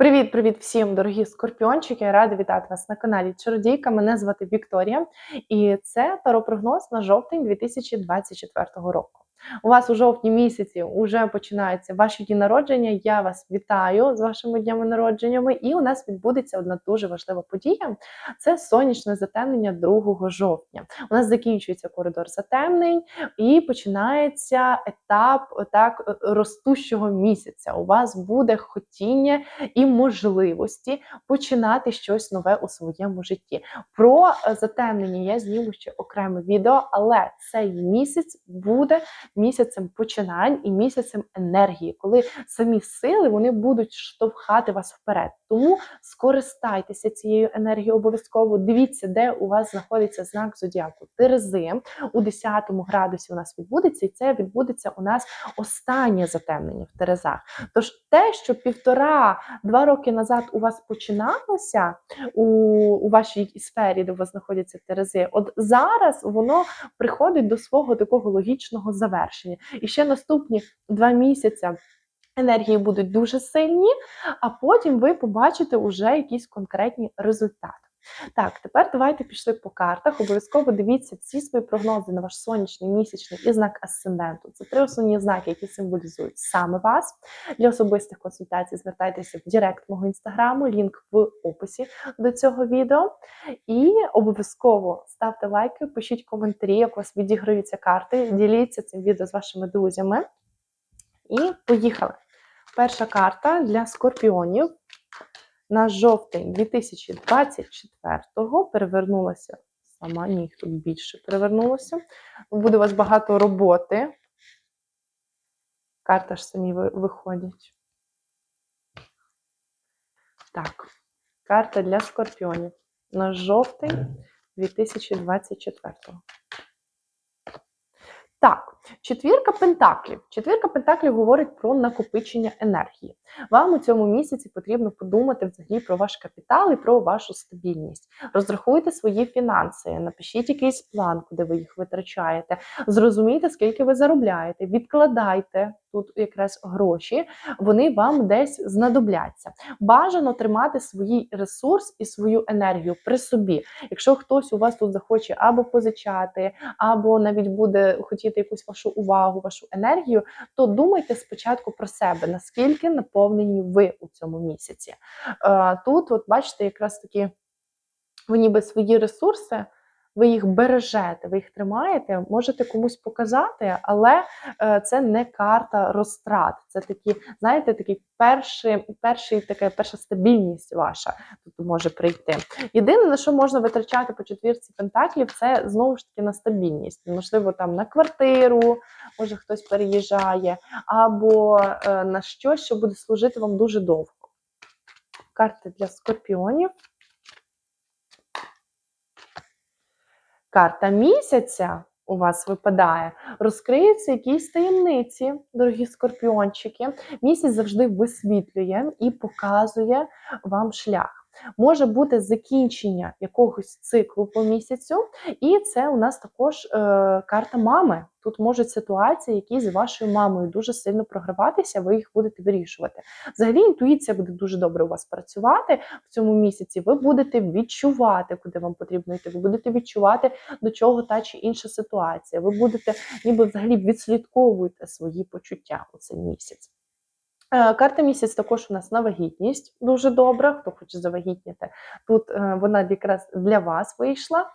Привіт-привіт всім, дорогі скорпіончики! Я рада вітати вас на каналі Чародійка. Мене звати Вікторія, і це таропрогноз на жовтень 2024 року. У вас у жовтні місяці вже починаються ваші дні народження. Я вас вітаю з вашими днями народженнями, і у нас відбудеться одна дуже важлива подія: це сонячне затемнення 2 жовтня. У нас закінчується коридор затемнень і починається етап так ростущого місяця. У вас буде хотіння і можливості починати щось нове у своєму житті. Про затемнення я зніму ще окреме відео, але цей місяць буде місяцем починань і місяцем енергії, коли самі сили вони будуть штовхати вас вперед. Тому скористайтеся цією енергією обов'язково. Дивіться, де у вас знаходиться знак зодіаку Терези у 10 градусі. У нас відбудеться, і це відбудеться у нас останнє затемнення в Терезах. Тож те, що півтора-два роки назад у вас починалося у, у вашій сфері, де у вас знаходяться Терези, от зараз воно приходить до свого такого логічного завершення. І ще наступні два місяці. Енергії будуть дуже сильні, а потім ви побачите вже якісь конкретні результати. Так, тепер давайте пішли по картах. Обов'язково дивіться всі свої прогнози на ваш сонячний, місячний і знак асценденту. Це три основні знаки, які символізують саме вас. Для особистих консультацій звертайтеся в Директ мого інстаграму, лінк в описі до цього відео. І обов'язково ставте лайки, пишіть коментарі, як у вас відіграються карти, діліться цим відео з вашими друзями. І поїхали. Перша карта для скорпіонів на жовтень 2024-го перевернулася сама, ні, їх тут більше перевернулося. Буде у вас багато роботи. Карта ж самі виходять. Так, карта для скорпіонів на жовтень 2024-го. Так, четвірка пентаклів. Четвірка пентаклів говорить про накопичення енергії. Вам у цьому місяці потрібно подумати взагалі про ваш капітал і про вашу стабільність. Розрахуйте свої фінанси, напишіть якийсь план, куди ви їх витрачаєте. Зрозумійте, скільки ви заробляєте, відкладайте тут якраз гроші, вони вам десь знадобляться. Бажано тримати свій ресурс і свою енергію при собі. Якщо хтось у вас тут захоче або позичати, або навіть буде хотіти якусь вашу увагу, вашу енергію, то думайте спочатку про себе, наскільки наповнені ви у цьому місяці. Е, тут, от бачите, якраз таки ви ніби свої ресурси ви їх бережете, ви їх тримаєте, можете комусь показати, але е, це не карта розтрат. Це такі, знаєте, такий перший, перший, така перша стабільність ваша тут може прийти. Єдине, на що можна витрачати по четвірці пентаклів, це знову ж таки на стабільність. Можливо, там на квартиру, може хтось переїжджає, або е, на щось, що буде служити вам дуже довго. Карти для скорпіонів. Карта місяця у вас випадає, розкриються якісь таємниці, дорогі скорпіончики. Місяць завжди висвітлює і показує вам шлях. Може бути закінчення якогось циклу по місяцю, і це у нас також е, карта мами. Тут можуть ситуації, які з вашою мамою дуже сильно програватися, ви їх будете вирішувати. Взагалі, інтуїція буде дуже добре у вас працювати в цьому місяці. Ви будете відчувати, куди вам потрібно йти. Ви будете відчувати, до чого та чи інша ситуація. Ви будете, ніби взагалі відслідковуєте свої почуття у цей місяць. Е, карта місяць також у нас на вагітність, дуже добра, хто хоче завагітніти. Тут е, вона якраз для вас вийшла.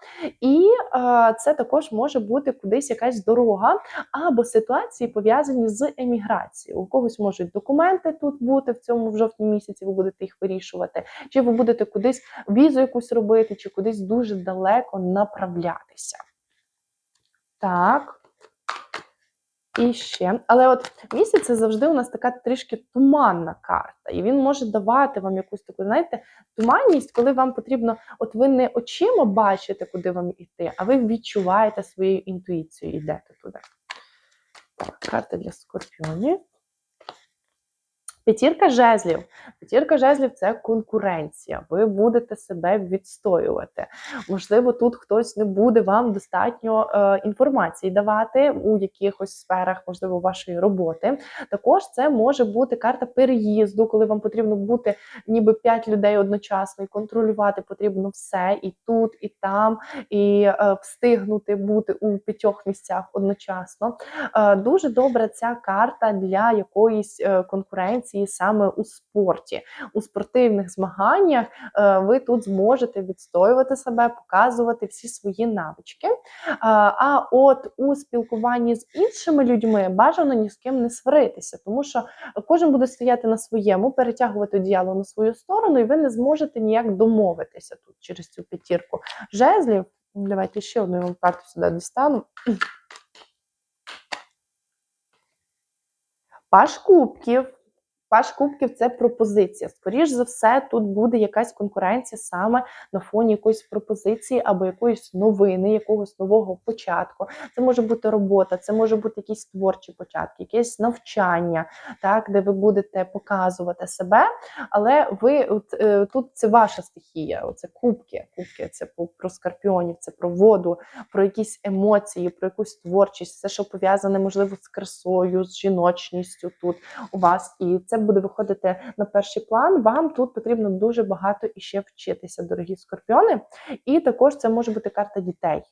І е, це також може бути кудись якась дорога або ситуації пов'язані з еміграцією. У когось можуть документи тут бути в цьому в жовтні місяці, ви будете їх вирішувати, чи ви будете кудись візу якусь робити, чи кудись дуже далеко направлятися. Так. І ще, але от місяць це завжди у нас така трішки туманна карта, і він може давати вам якусь таку, знаєте, туманність, коли вам потрібно, от ви не очима бачите, куди вам іти, а ви відчуваєте своєю інтуїцією, йдете туди. Так, карта для скорпіонів. П'ятірка жезлів. П'ятірка жезлів це конкуренція. Ви будете себе відстоювати. Можливо, тут хтось не буде вам достатньо е, інформації давати у якихось сферах, можливо, вашої роботи. Також це може бути карта переїзду, коли вам потрібно бути ніби п'ять людей одночасно і контролювати потрібно все і тут, і там, і е, встигнути бути у п'ятьох місцях одночасно. Е, дуже добра ця карта для якоїсь е, конкуренції саме у спорті. У спортивних змаганнях е, ви тут зможете відстоювати себе, показувати всі свої навички. Е, А от у спілкуванні з іншими людьми бажано ні з ким не сваритися, тому що кожен буде стояти на своєму, перетягувати діяло на свою сторону, і ви не зможете ніяк домовитися тут через цю п'ятірку жезлів. Давайте ще одну вам карту сюди дістану. Паш кубків. Паш кубків це пропозиція. Скоріш за все, тут буде якась конкуренція саме на фоні якоїсь пропозиції або якоїсь новини, якогось нового початку. Це може бути робота, це може бути якісь творчі початки, якесь навчання, так, де ви будете показувати себе. Але ви от, е, тут це ваша стихія, оце кубки. Кубки це про скорпіонів, це про воду, про якісь емоції, про якусь творчість, все, що пов'язане, можливо, з красою, з жіночністю тут у вас. І це буде виходити на перший план. Вам тут потрібно дуже багато іще вчитися, дорогі скорпіони. І також це може бути карта дітей.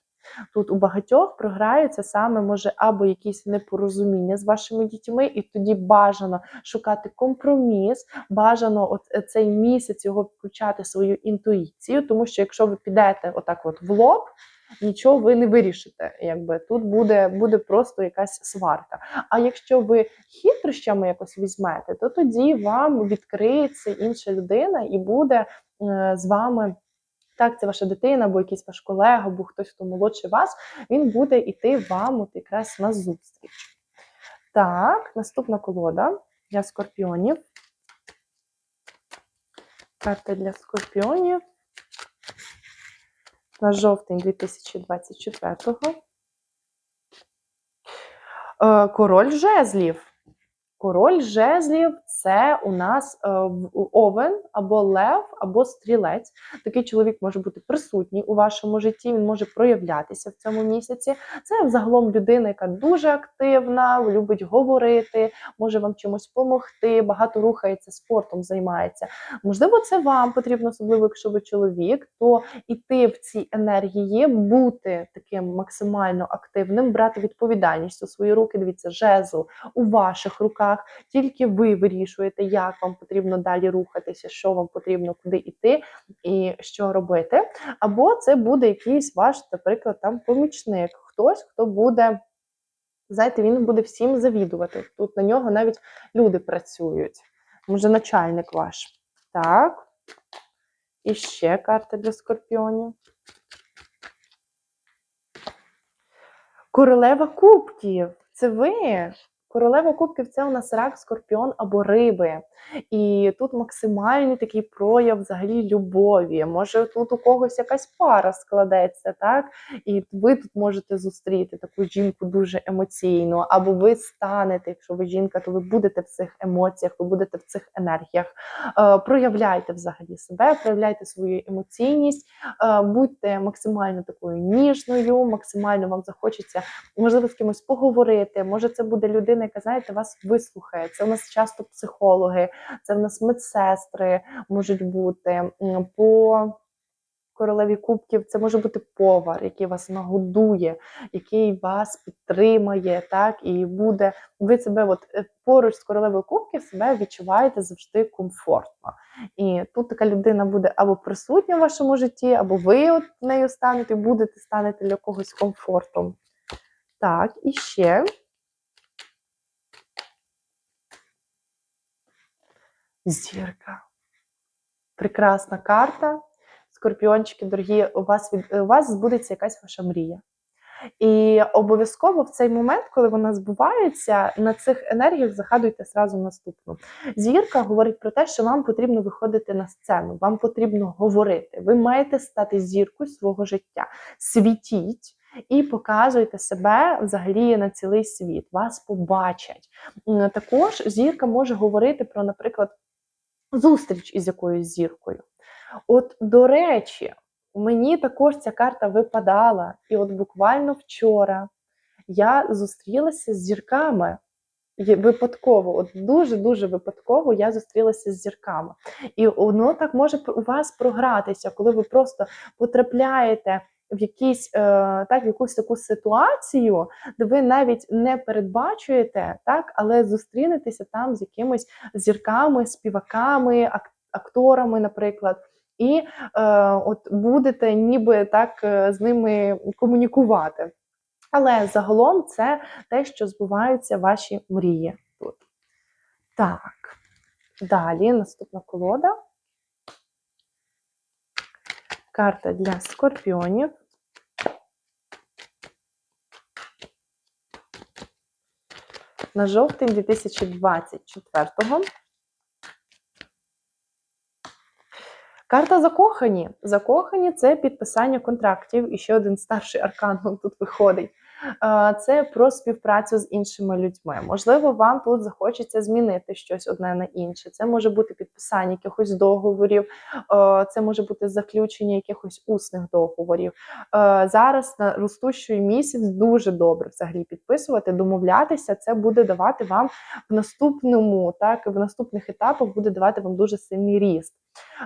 Тут у багатьох програються саме може або якісь непорозуміння з вашими дітьми, і тоді бажано шукати компроміс, бажано от е, цей місяць його включати свою інтуїцію, тому що якщо ви підете отак, от в лоб. Нічого ви не вирішите, якби тут буде, буде просто якась сварка. А якщо ви хитрощами якось візьмете, то тоді вам відкриється інша людина і буде е, з вами. Так, це ваша дитина, або якийсь ваш колега, або хтось, хто молодший вас, він буде йти вам от якраз на зустріч. Так, наступна колода для скорпіонів. Карта для скорпіонів на жовтень 2024-го. Е, Король жезлів. Король жезлів це у нас е, овен або лев, або стрілець. Такий чоловік може бути присутній у вашому житті, він може проявлятися в цьому місяці. Це взагалом людина, яка дуже активна, любить говорити, може вам чимось допомогти, багато рухається, спортом займається. Можливо, це вам потрібно, особливо якщо ви чоловік, то іти в цій енергії, бути таким максимально активним, брати відповідальність у свої руки. Дивіться, жезл у ваших руках. Тільки ви вирішуєте, як вам потрібно далі рухатися, що вам потрібно, куди йти і що робити. Або це буде якийсь ваш, наприклад, там помічник, хтось, хто буде. Знаєте, він буде всім завідувати. Тут на нього навіть люди працюють. Може, начальник ваш. Так. І ще карта для скорпіонів. Королева кубків. Це ви. Королева кубків це у нас рак, скорпіон або риби. І тут максимальний такий прояв взагалі любові. Може, тут у когось якась пара складеться, так? І ви тут можете зустріти таку жінку дуже емоційну, або ви станете, якщо ви жінка, то ви будете в цих емоціях, ви будете в цих енергіях. Е, проявляйте взагалі себе, проявляйте свою емоційність, е, будьте максимально такою ніжною, максимально вам захочеться, можливо, з кимось поговорити. Може, це буде людина, яка, знаєте, вас вислухає. Це у нас часто психологи, це в нас медсестри можуть бути. По королеві кубків це може бути повар, який вас нагодує, який вас підтримає, так і буде. Ви себе, от е, поруч з королевою кубків, себе відчуваєте завжди комфортно. І тут така людина буде або присутня в вашому житті, або ви от нею станете, будете станете для когось комфортом. Так, і ще. Зірка. Прекрасна карта. Скорпіончики, дорогі, у вас від у вас збудеться якась ваша мрія. І обов'язково в цей момент, коли вона збувається, на цих енергіях загадуйте зразу наступну. Зірка говорить про те, що вам потрібно виходити на сцену, вам потрібно говорити. Ви маєте стати зіркою свого життя. Світіть. І показуйте себе взагалі на цілий світ, вас побачать. Також зірка може говорити про, наприклад, зустріч із якоюсь зіркою. От, до речі, мені також ця карта випадала, і от буквально вчора я зустрілася з зірками. Випадково, от дуже-дуже випадково я зустрілася з зірками. І воно так може у вас програтися, коли ви просто потрапляєте в якісь, е, так, в якусь таку ситуацію, де ви навіть не передбачуєте, так, але зустрінетеся там з якимись зірками, співаками, акторами, наприклад. І е, от будете ніби так е, з ними комунікувати. Але загалом це те, що збуваються ваші мрії тут. Так, далі наступна колода. Карта для скорпіонів. На жовтень 2024-го. Карта закохані. Закохані це підписання контрактів. І ще один старший аркан тут виходить. Це про співпрацю з іншими людьми. Можливо, вам тут захочеться змінити щось одне на інше. Це може бути підписання якихось договорів, це може бути заключення якихось усних договорів. Зараз на ростущий місяць дуже добре взагалі підписувати, домовлятися. Це буде давати вам в наступному, так в наступних етапах буде давати вам дуже сильний ріст.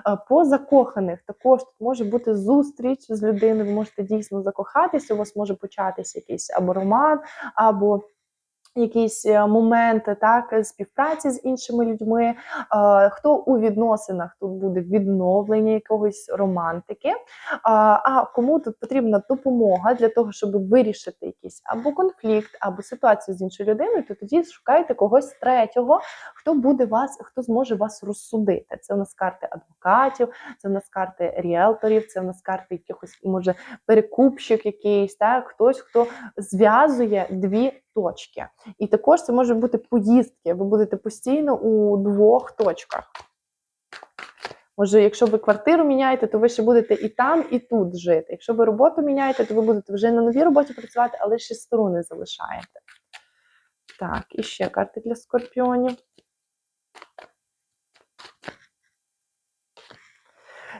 Е, По закоханих також тут може бути зустріч з людиною, ви можете дійсно закохатися, у вас може початися якийсь або роман, або якісь е, моменти так, співпраці з іншими людьми. Е, Хто у відносинах тут буде відновлення якогось романтики. Е, А кому тут потрібна допомога для того, щоб вирішити якийсь або конфлікт, або ситуацію з іншою людиною, то тоді шукайте когось третього, хто буде вас, хто зможе вас розсудити. Це у нас карти адвокатів, це у нас карти ріелторів, це у нас карти якихось, може, перекупщик якийсь, так, хтось, хто зв'язує дві точки. І також це може бути поїздки. Ви будете постійно у двох точках. Може, якщо ви квартиру міняєте, то ви ще будете і там, і тут жити. Якщо ви роботу міняєте, то ви будете вже на новій роботі працювати, але ще сторони залишаєте. Так, і ще карти для скорпіонів.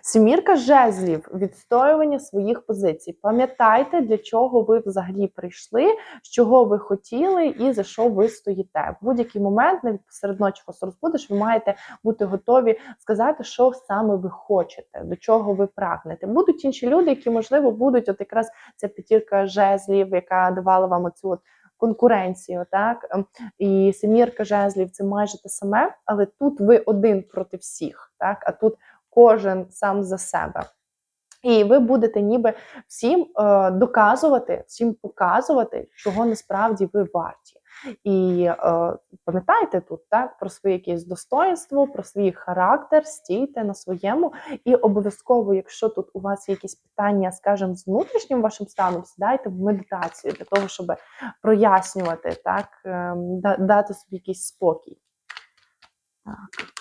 Сімірка жезлів відстоювання своїх позицій. Пам'ятайте, для чого ви взагалі прийшли, чого ви хотіли і за що ви стоїте. В будь-який момент, навіть посеред ночі вас розбудеш, ви маєте бути готові сказати, що саме ви хочете, до чого ви прагнете. Будуть інші люди, які, можливо, будуть, от якраз ця п'ятірка жезлів, яка давала вам оцю от конкуренцію, так і семірка жезлів це майже те саме, але тут ви один проти всіх, так а тут кожен сам за себе. І ви будете ніби всім е, доказувати, всім показувати, чого насправді ви варті. І е, пам'ятайте тут так про своє якесь достоинство, про свій характер, стійте на своєму. І обов'язково, якщо тут у вас є якісь питання, скажімо, з внутрішнім вашим станом, сідайте в медитацію для того, щоб прояснювати, так, е, дати собі якийсь спокій. Так.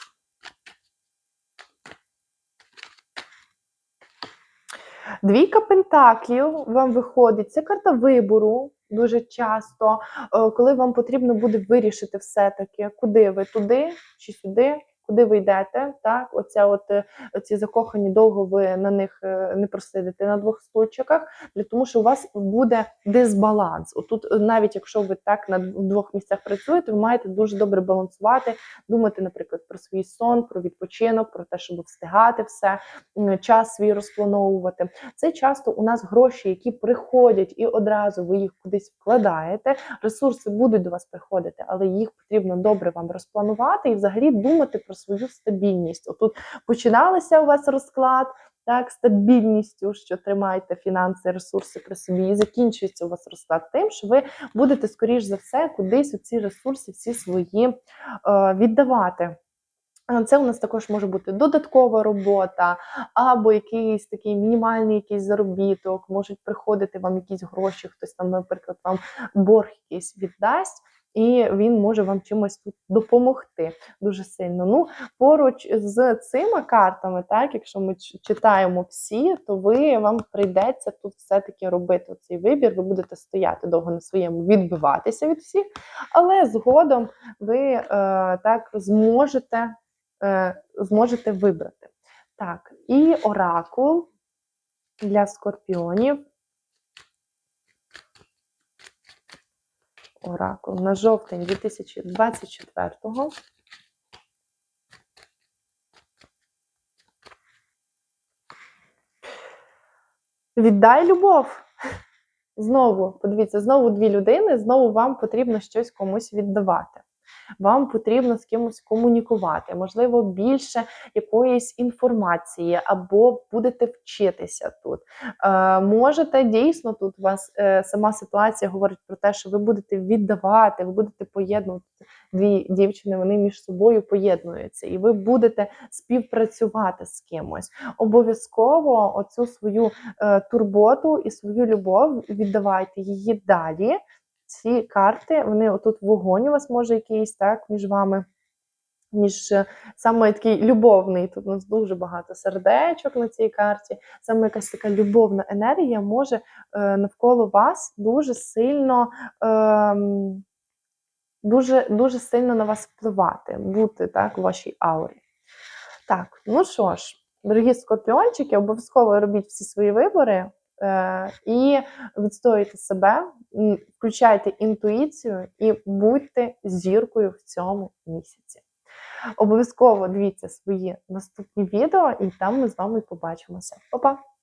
Двійка пентаклів вам виходить. Це карта вибору дуже часто, е, коли вам потрібно буде вирішити все-таки, куди ви туди чи сюди, куди ви йдете. Так, оця от е, ці закохані довго ви на них е, не просидите на двох стульчиках, для тому що у вас буде дисбаланс. Отут, е, навіть якщо ви так на двох місцях працюєте, ви маєте дуже добре балансувати, думати, наприклад, про свій сон, про відпочинок, про те, щоб встигати все, час свій розплановувати. Це часто у нас гроші, які приходять, і одразу ви їх кудись вкладаєте. Ресурси будуть до вас приходити, але їх потрібно добре вам розпланувати і взагалі думати про свою стабільність. Отут починалися у вас розклад. Так, стабільністю, що тримаєте фінанси, ресурси при собі, і закінчується у вас розклад тим, що ви будете, скоріш за все, кудись ці ресурси всі свої е, віддавати. Е, Це у нас також може бути додаткова робота, або якийсь такий мінімальний якийсь заробіток, можуть приходити вам якісь гроші, хтось там, наприклад, вам борг якийсь віддасть. І він може вам чимось тут допомогти дуже сильно. Ну, поруч з цими картами, так, якщо ми читаємо всі, то ви вам прийдеться тут все-таки робити цей вибір. Ви будете стояти довго на своєму, відбиватися від всіх, але згодом ви е, так зможете е, зможете вибрати. Так, і оракул для скорпіонів. Оракул на жовтень 2024-го. Віддай любов. Знову, подивіться, знову дві людини, знову вам потрібно щось комусь віддавати. Вам потрібно з кимось комунікувати, можливо, більше якоїсь інформації, або будете вчитися тут. Е, можете дійсно тут у вас е, сама ситуація говорить про те, що ви будете віддавати, ви будете поєднувати дві дівчини, вони між собою поєднуються, і ви будете співпрацювати з кимось. Обов'язково оцю свою е, турботу і свою любов віддавайте її далі. Ці карти, вони отут вогонь у вас може якийсь так між вами. Між е, саме такий любовний, тут у нас дуже багато сердечок на цій карті, саме якась така любовна енергія може е, навколо вас дуже сильно, е, дуже, дуже сильно на вас впливати, бути так у вашій аурі. Так, ну що ж, дорогі скорпіончики, обов'язково робіть всі свої вибори і відстоюйте себе, включайте інтуїцію і будьте зіркою в цьому місяці. Обов'язково дивіться свої наступні відео, і там ми з вами побачимося. Па-па!